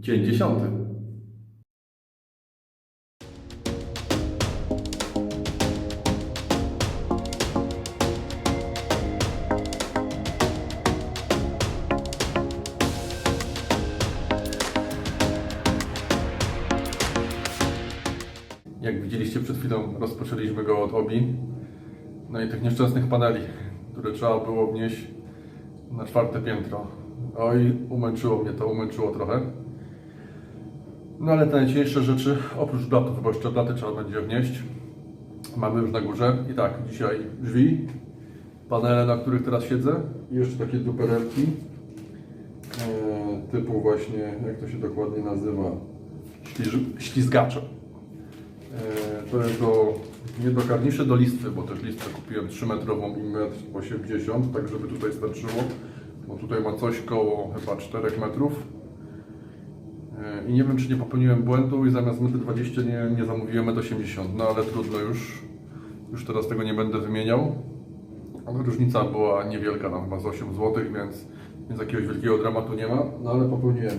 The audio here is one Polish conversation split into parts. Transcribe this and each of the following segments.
Dzień dziesiąty. Jak widzieliście przed chwilą, rozpoczęliśmy go od obi. No i tych nieszczęsnych paneli, które trzeba było wnieść na czwarte piętro. Oj, umęczyło mnie to, umęczyło trochę. No ale te najcięższe rzeczy, oprócz blatów, bo jeszcze blaty trzeba będzie wnieść, mamy już na górze. I tak, dzisiaj drzwi, panele, na których teraz siedzę i jeszcze takie duperelki e, typu właśnie, jak to się dokładnie nazywa, śliż, ślizgacze. E, to jest do, nie do karniszy, do listwy, bo też listwę kupiłem 3-metrową i 1,80 m, tak żeby tutaj starczyło. Bo tutaj ma coś koło chyba 4 metrów. E, I nie wiem, czy nie popełniłem błędu i zamiast 1,20 m nie, nie zamówiłem 1,80 m, no ale trudno już. Już teraz tego nie będę wymieniał. Ale różnica była niewielka, tam chyba z 8 zł, więc, więc jakiegoś wielkiego dramatu nie ma. No ale popełniłem,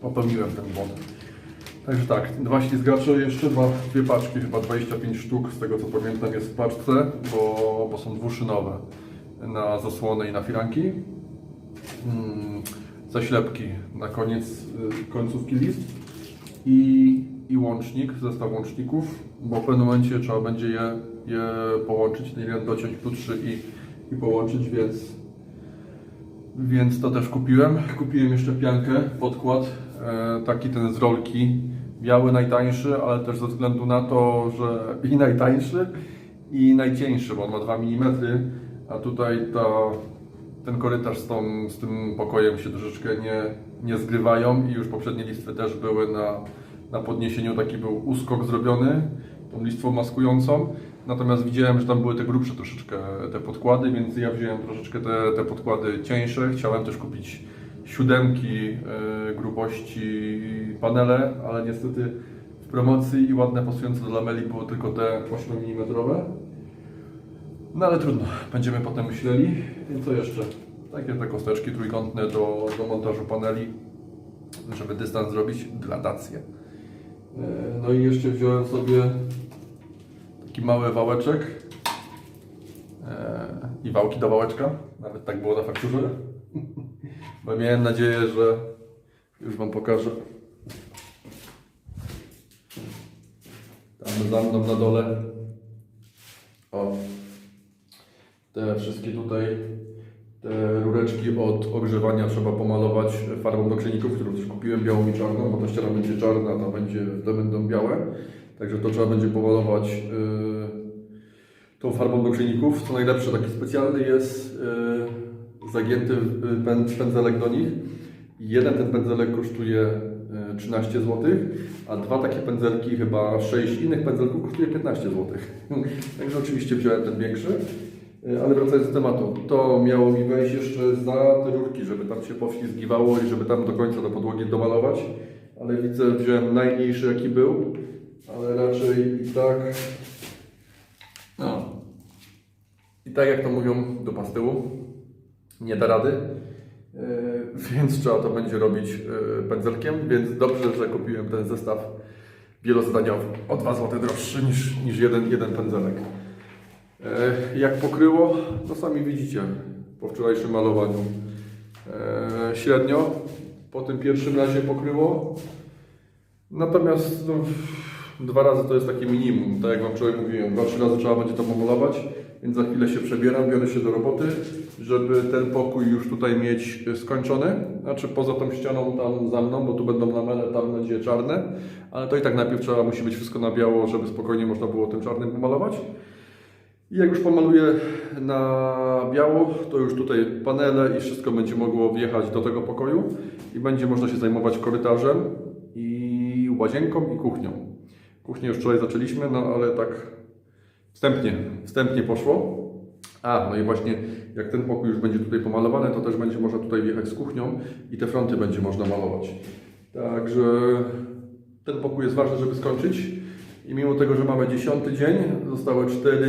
popełniłem ten błąd. Także tak, dwa ślizgacze, jeszcze dwa, dwie paczki, chyba 25 sztuk, z tego co pamiętam jest w paczce, bo, bo są dwuszynowe na zasłony i na firanki. Mm, zaślepki na koniec y, końcówki list i, i łącznik, zestaw łączników, bo w pewnym momencie trzeba będzie je, je połączyć, jeden dociąć krótszy i, i połączyć, więc więc to też kupiłem. Kupiłem jeszcze piankę, podkład, e, taki ten z rolki, biały najtańszy, ale też ze względu na to, że i najtańszy i najcieńszy, bo on ma 2 mm, a tutaj ta, ten korytarz z, tą, z tym pokojem się troszeczkę nie, nie zgrywają i już poprzednie listwy też były na, na podniesieniu, taki był uskok zrobiony, tą listwą maskującą. Natomiast widziałem, że tam były te grubsze troszeczkę te podkłady, więc ja wziąłem troszeczkę te, te podkłady cieńsze. Chciałem też kupić siódemki e, grubości panele, ale niestety w promocji i ładne pasujące do lameli było tylko te 8 mm. No ale trudno, będziemy potem myśleli. I co jeszcze? Takie te kosteczki trójkątne do, do montażu paneli, żeby dystans zrobić, gradację. E, No i jeszcze wziąłem sobie taki mały wałeczek e, i wałki do wałeczka. Nawet tak było na fakturze. Bo miałem nadzieję, że już Wam pokażę. Tam za mną na dole. O. Te wszystkie tutaj te rureczki od ogrzewania trzeba pomalować farbą do kliników, którą też kupiłem białą i czarną, bo ta ściana będzie czarna, ta będzie, te będą białe. Także to trzeba będzie pomalować yy, tą farbą do kliników. Co najlepsze, taki specjalny jest yy, zagięty yy, pęd, pędzelek do nich. Jeden ten pędzelek kosztuje yy, 13 zł, a dwa takie pędzelki, chyba 6 innych pędzelków kosztuje 15 zł. Także oczywiście wziąłem ten większy. Yy, Ale wracając do tematu, to miało mi wejść jeszcze za te rurki, żeby tam się powślizgiwało i żeby tam do końca do podłogi domalować. Ale widzę, wziąłem najmniejszy jaki był, ale raczej i tak. No. I tak jak to mówią, dupa z tyłu. Nie da rady. Yy, więc trzeba to będzie robić yy, pędzelkiem, więc dobrze, że kupiłem ten zestaw wielozadaniowy. O 2 zł droższy niż, niż jeden, jeden pędzelek. Yy, jak pokryło, to sami widzicie po wczorajszym malowaniu. Yy, średnio po tym pierwszym razie pokryło. Natomiast no, dwa razy to jest takie minimum, tak jak Wam wczoraj mówiłem. Dwa, trzy razy trzeba będzie to pomalować, więc za chwilę się przebieram, biorę się do roboty, żeby ten pokój już tutaj mieć y, skończony. Znaczy poza tą ścianą tam za mną, bo tu będą lamele, tam będzie czarne, ale to i tak najpierw trzeba, musi być wszystko na biało, żeby spokojnie można było tym czarnym pomalować. I jak już pomaluję na biało, to już tutaj panele i wszystko będzie mogło wjechać do tego pokoju i będzie można się zajmować korytarzem i łazienką i kuchnią. Kuchnię już wczoraj zaczęliśmy, no ale tak wstępnie, wstępnie poszło. A, no i właśnie jak ten pokój już będzie tutaj pomalowany, to też będzie można tutaj wjechać z kuchnią i te fronty będzie można malować. Także ten pokój jest ważny, żeby skończyć. I mimo tego, że mamy dziesiąty dzień, zostały 4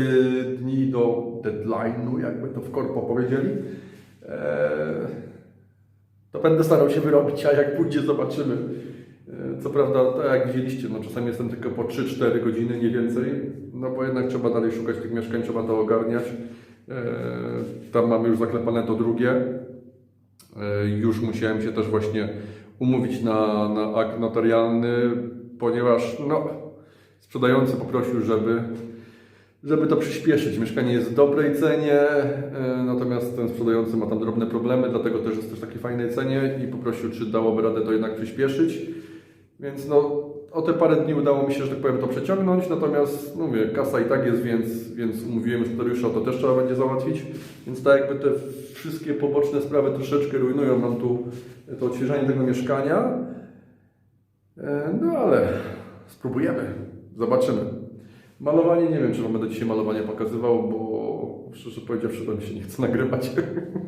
dni do deadline'u, jakby to w korpo powiedzieli. Eee, to będę starał się wyrobić, a jak pójdzie, zobaczymy. E, Co prawda, tak jak widzieliście, no czasami jestem tylko po 3-4 godziny, nie więcej, no bo jednak trzeba dalej szukać tych mieszkań, trzeba to ogarniać. E, Tam mamy już zaklepane to drugie. E, Już musiałem się też właśnie umówić na, na akt notarialny, ponieważ no, sprzedający poprosił, żeby, żeby to przyspieszyć. Mieszkanie jest w dobrej cenie, e, natomiast ten sprzedający ma tam drobne problemy, dlatego też jest też w takiej fajnej cenie i poprosił, czy dałoby radę to jednak przyspieszyć. Więc no, o te parę dni udało mi się, że tak powiem, to przeciągnąć, natomiast no mówię, kasa i tak jest, więc, więc umówiłem notariusza, to też trzeba będzie załatwić. Więc tak jakby te wszystkie poboczne sprawy troszeczkę rujnują nam tu to odświeżanie tego mieszkania. E, No ale spróbujemy, zobaczymy. Malowanie nie wiem, czy wam będę dzisiaj malowanie pokazywał, bo szczerze powiedziawszy, to mi się nie chce nagrywać.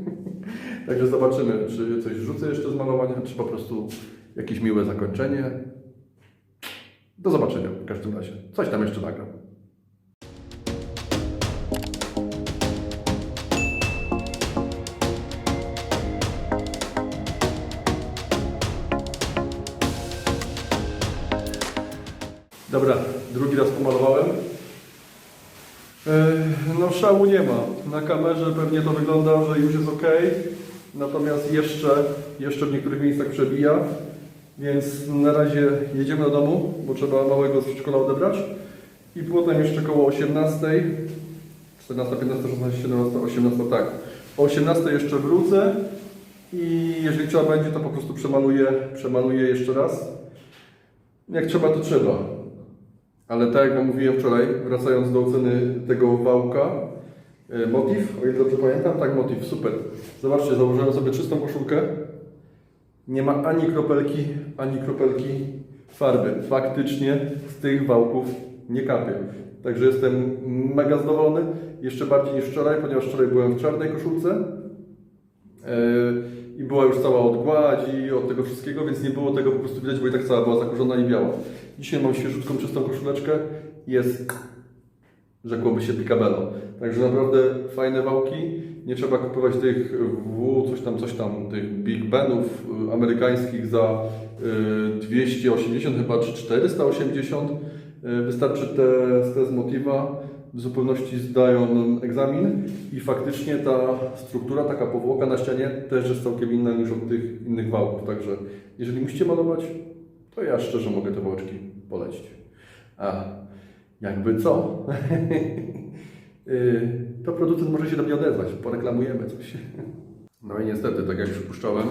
Także zobaczymy, czy coś rzucę jeszcze z malowania, czy po prostu jakieś miłe zakończenie. Do zobaczenia w każdym razie. Coś tam jeszcze nagram. Dobra, drugi raz pomalowałem. E, No szału nie ma. Na kamerze pewnie to wygląda, że już jest ok. Natomiast jeszcze, jeszcze w niektórych miejscach przebija. Więc na razie jedziemy do domu, bo trzeba małego z przedszkola odebrać. I potem jeszcze koło 18. 14, 15, 16, 17, 18, tak. O 18 jeszcze wrócę i jeżeli trzeba będzie, to po prostu przemaluję, przemaluję jeszcze raz. Jak trzeba, to trzeba. Ale tak jak mówiłem wczoraj, wracając do oceny tego wałka, e, motyw, o ile dobrze pamiętam, tak motyw, super. Zobaczcie, założyłem sobie czystą koszulkę. Nie ma ani kropelki, ani kropelki farby. Faktycznie z tych wałków nie kapie. Także jestem mega zadowolony, jeszcze bardziej niż wczoraj, ponieważ wczoraj byłem w czarnej koszulce. E, i była już cała od gładzi, od tego wszystkiego, więc nie było tego po prostu widać, bo i tak cała była zakurzona i biała. Dzisiaj mam świeżutką, czystą koszuleczkę, jest, rzekłoby się picabello. Także naprawdę fajne wałki, nie trzeba kupować tych W, coś tam, coś tam, tych Big Benów y, amerykańskich za y, 280 chyba, czy 480. Y, Wystarczy te, te z Motiva, w zupełności zdają egzamin i faktycznie ta struktura, taka powłoka na ścianie też jest całkiem inna niż od tych innych wałków. Także jeżeli musicie malować, to ja szczerze mogę te wałeczki polecić. A jakby co? Y, to producent może się do mnie odezwać, poreklamujemy coś. No i niestety, tak jak już puszczałem,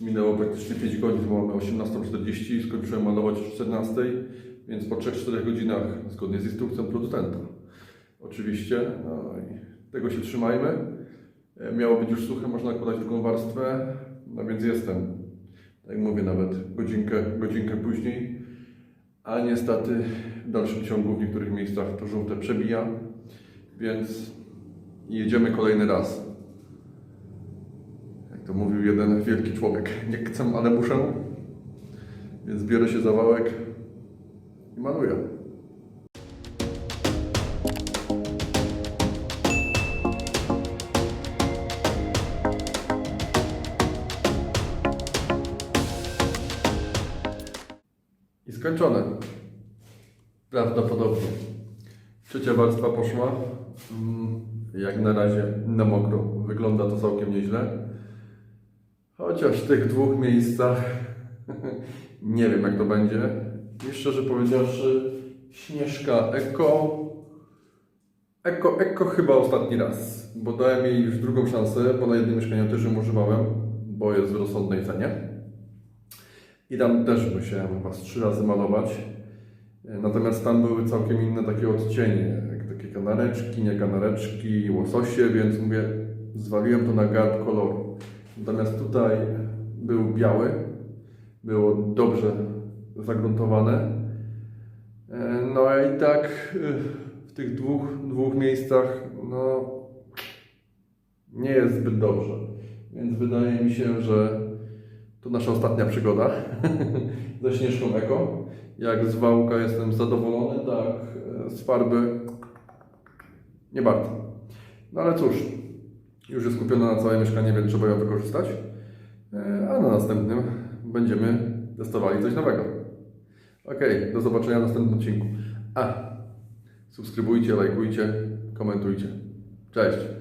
minęło praktycznie 5 godzin, bo mamy 18.40, skończyłem malować o 14, więc po 3-4 godzinach, zgodnie z instrukcją producenta. Oczywiście, no i tego się trzymajmy. E, Miało być już suche, można nakładać drugą warstwę, no więc jestem, tak mówię, nawet godzinkę, godzinkę później. A niestety w dalszym ciągu w niektórych miejscach to żółte przebija, więc jedziemy kolejny raz. Jak to mówił jeden wielki człowiek, nie chcę, ale muszę. Więc biorę się za wałek i maluję. I skończone. Prawdopodobnie. Trzecia warstwa poszła. Mm, Jak na razie na mokro. Wygląda to całkiem nieźle. Chociaż w tych dwóch miejscach nie wiem jak to będzie. I szczerze powiedziawszy, Śnieżka Eko. Eko, Eko chyba ostatni raz, bo dałem jej już drugą szansę, bo na jednym mieszkaniu też ją używałem, bo jest w rozsądnej cenie. I tam też musiałem chyba trzy razy malować. E, Natomiast tam były całkiem inne takie odcienie, takie kanareczki, nie kanareczki, łososie, więc mówię, zwaliłem to na garb koloru. Natomiast tutaj był biały, było dobrze zagruntowane. E, No i tak y, w tych dwóch, dwóch miejscach, no nie jest zbyt dobrze. Więc wydaje mi się, że to nasza ostatnia przygoda ze Śnieżką Eko. Jak z wałka jestem zadowolony, tak e, z farby nie bardzo. No ale cóż, już jest kupiona na całe mieszkanie, więc trzeba ją wykorzystać. E, A na następnym będziemy testowali coś nowego. Ok, do zobaczenia w następnym odcinku. A, subskrybujcie, lajkujcie, komentujcie. Cześć!